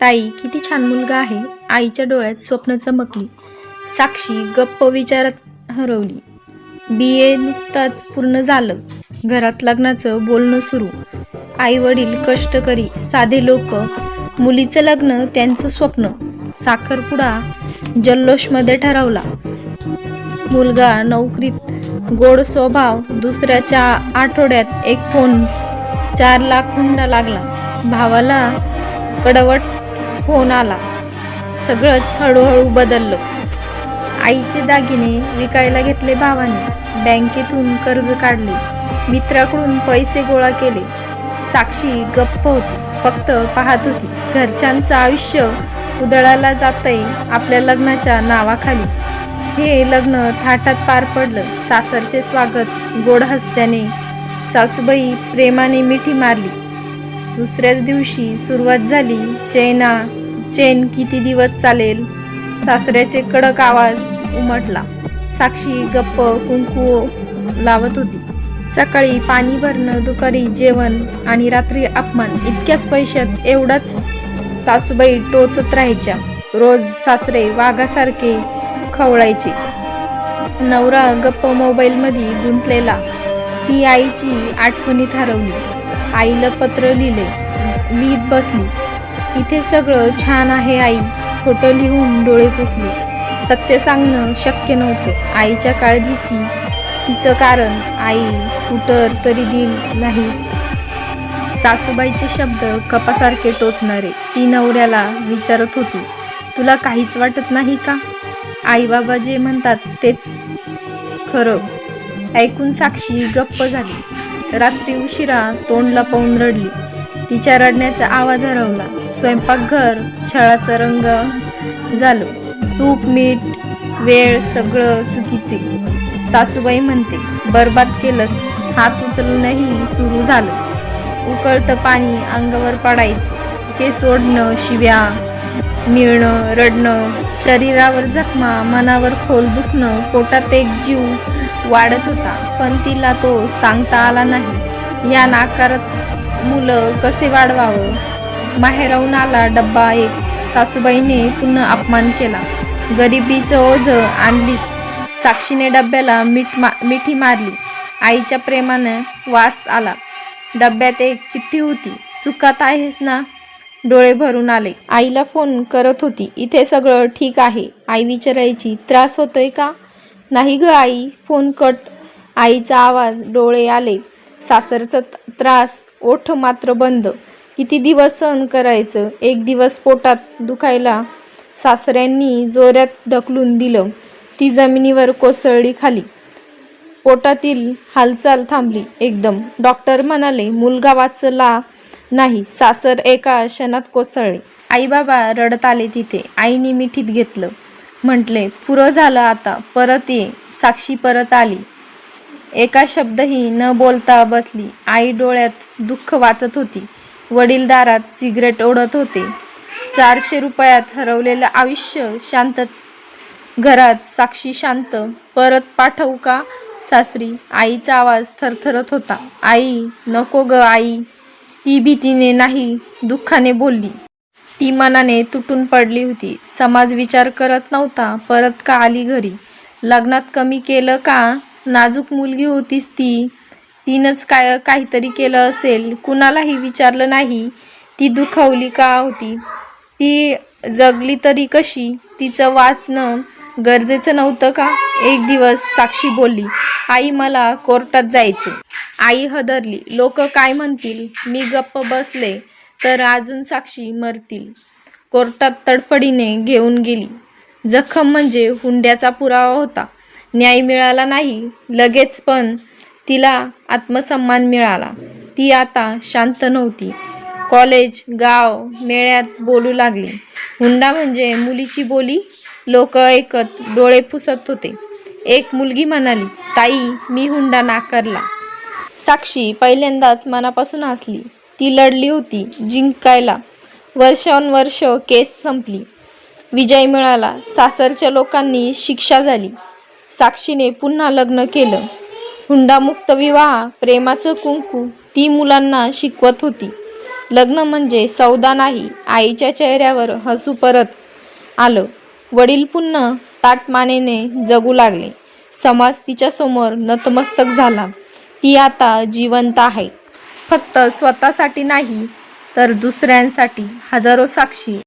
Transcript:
ताई किती छान मुलगा आहे. आईच्या डोळ्यात स्वप्न चमकली. साक्षी गप्प विचारात हरवली. बी ए नुकताच पूर्ण झालं. घरात लग्नाचं बोलणं सुरू. आई वडील कष्टकरी साधे लोक. मुलीचं लग्न त्यांचं स्वप्न. साखरपुडा जल्लोषमध्ये ठरवला. मुलगा नोकरीत गोड स्वभाव दुसऱ्याच्या आठवड्यात एक फोन चार लाख हुंडा लागला. भावाला कडवट फोन आला सगळंच हळूहळू बदललं. आईचे दागिने विकायला घेतले भावाने. बँकेतून कर्ज काढले. मित्राकडून पैसे गोळा केले. साक्षी गप्प होती. फक्त पाहत होती. घरच्यांचं आयुष्य उधळायला जातंय आपल्या लग्नाच्या नावाखाली. हे लग्न थाटात पार पडलं. सासरचे स्वागत गोड हस्त्याने सासूबाई प्रेमाने मिठी मारली. दुसऱ्याच दिवशी सुरुवात झाली. चैना चेन किती दिवस चालेल? सासऱ्याचे कडक आवाज उमटला. साक्षी गप्प कुंकू लावत होती. सकाळी पाणी भरणं दुपारी जेवण आणि रात्री अपमान. इतक्याच पैशात एवढाच सासूबाई टोचत राहायच्या. रोज सासरे वाघासारखे खवळायचे. नवरा गप्प मोबाईलमध्ये गुंतलेला. ती आईची आठवणीत हरवली. आईला पत्र लिहिले. लिहित बसली. इथे सगळं छान आहे आई. खोटं लिहून डोळे पुसले. सत्य सांगणं शक्य नव्हतं. आईच्या काळजीची तिचं कारण. आई स्कूटर तरी दिल नाहीस. सासूबाईचे शब्द कपासारखे टोचणारे. ती नवऱ्याला विचारत होती तुला काहीच वाटत नाही का? आई बाबा जे म्हणतात तेच खरं. ऐकून साक्षी गप्प झाली. रात्री उशिरा तोंड लपवून रडली. तिच्या रडण्याचा आवाज हरवला. स्वयंपाकघर छळाचा रंग झालो. तूप मीठ वेळ सगळं चुकीची. सासूबाई म्हणते बरबाद केलंस. हात उचलूनही सुरू झालं. उकळतं पाणी अंगावर पडायचं. केस ओढणं शिव्या मिळणं रडणं शरीरावर जखमा मनावर खोल दुखणं पोटात एक जीव वाढत होता पण तिला तो सांगता आला नाही. या नाकारात मुलं कसे वाढवावं? माहेराहून आला डब्बा एक. सासूबाईने पुन्हा अपमान केला. गरिबीचं ओझ आणलीस. साक्षीने डब्याला मीठ मा मिठी मारली. आईच्या प्रेमानं वास आला. डब्यात एक चिठ्ठी होती. सुखात आहेस ना? डोळे भरून आले. आईला फोन करत होती. इथे सगळं ठीक आहे. आई विचारायची त्रास होतोय का? नाही ग आई. Phone cut. आईचा आवाज डोळे आले. सासरचा त्रास ओठ मात्र बंद. किती दिवस सहन करायचं? एक दिवस पोटात दुखायला सासऱ्यांनी जोरात ढकलून दिलं. ती जमिनीवर कोसळली खाली. पोटातील हालचाल थांबली एकदम. डॉक्टर म्हणाले मुलगा वाचला नाही. सासर एका क्षणात कोसळले. आई बाबा रडत आले तिथे. आईने मिठीत घेतलं. म्हटले पुरं झालं आता परत ये साक्षी परत आली. एका शब्दही न बोलता बसली. आई डोळ्यात दुःख वाचत होती. वडील दारात सिगरेट ओढत होते. चारशे रुपयात हरवलेलं आयुष्य शांत घरात साक्षी शांत. परत पाठवू का सासरी? आईचा आवाज थरथरत होता. आई नको ग आई. ती भीतीने नाही दुःखाने बोलली. ती मनाने तुटून पडली होती. समाज विचार करत नव्हता परत का आली घरी? लग्नात कमी केलं का? नाजूक मुलगी होतीस ती. तिनंच काय काहीतरी केलं असेल. कुणालाही विचारलं नाही. ती दुखावली का होती? ती जगली तरी कशी? तिचं वाचणं गरजेचं नव्हतं का? एक दिवस साक्षी बोलली आई मला कोर्टात जायचं आई हदरली लोक काय म्हणतील? मी गप्प बसले. तर अजून साक्षी मरतील. कोर्टात तडफडीने घेऊन गेली. जखम म्हणजे हुंड्याचा पुरावा होता. न्याय मिळाला नाही लगेच पण तिला आत्मसन्मान मिळाला. ती आता शांत नव्हती. कॉलेज गाव मेळ्यात बोलू लागली. हुंडा म्हणजे मुलीची बोली. लोक ऐकत डोळे फुसत होते. एक मुलगी म्हणाली ताई मी हुंडा नाकारला. साक्षी पहिल्यांदाच मनापासून हसली. ती लढली होती जिंकायला. वर्षानुवर्ष केस संपली. विजय मिळाला. सासरच्या लोकांनी शिक्षा झाली. साक्षीने पुन्हा लग्न केलं. हुंडामुक्त विवाह प्रेमाचं कुंकू ती मुलांना शिकवत होती. लग्न म्हणजे सौदा नाही आईच्या चेहऱ्यावर हसू परत आलं. वडील पुन्हा ताटमानेने जगू लागले. समाज तिच्यासमोर नतमस्तक झाला. ती आता जिवंत आहे. फक्त स्वतःसाठी नाही तर दुसऱ्यांसाठी हजारो साक्षी.